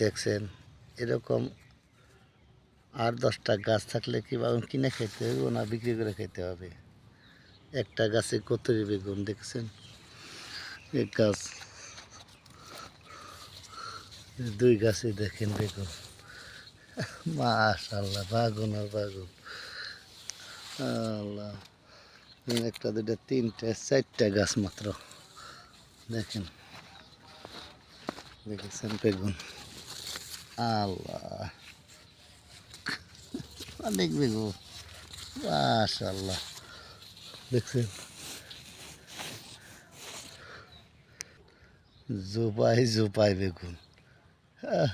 দেখছেন, এরকম আর দশটা গাছ থাকলে কি বাগুন কিনে খেতে হবে না বিক্রি করে খেতে হবে? একটা গাছে কতরি বেগুন দেখছেন? এক গাছ, দুই গাছে দেখেন বেগুন। মাশাল্লাহ বাগুন আর বাগুন। আল্লাহ একটা দুটা তিনটে, চারটা গাছ মাত্র। দেখেন, দেখেছেন বেগুন। আল্লাহ। অনেক বেগুন মাশাল্লাহ দেখছেন? জোপাই জোপাই বেগুন। আহ।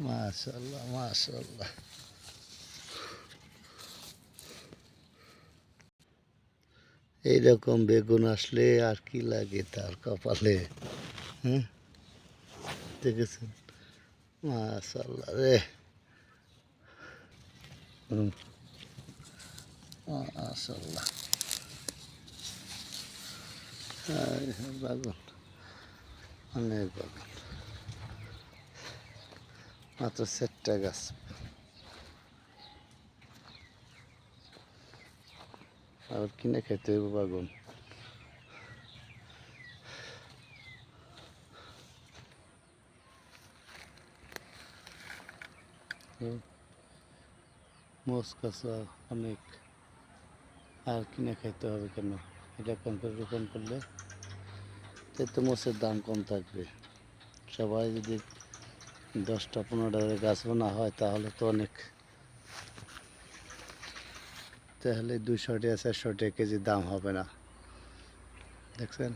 মাশাল্লাহ মাশাল্লাহ এইরকম বেগুন আসলে আর কি লাগে তার কপালে? হ্যাঁ? দেখেছেন? মাশাল্লাহ রে। মাশাল্লাহ হায়, অনেক বাগুন। মাত্র চারটা গাছ। আর কিনে খেতে হইব বাগুন। মোষ কাঁচা অনেক। আর কিনে খাইতে হবে কেন? এটা কম করে রোপণ করলে তো মোষের দাম কম থাকবে। সবাই যদি দশটা পনেরোটা গাছ না হয়, তাহলে তো অনেক তাহলে দুশো টাকা চারশো টাকা কেজি দাম হবে না দেখছেন।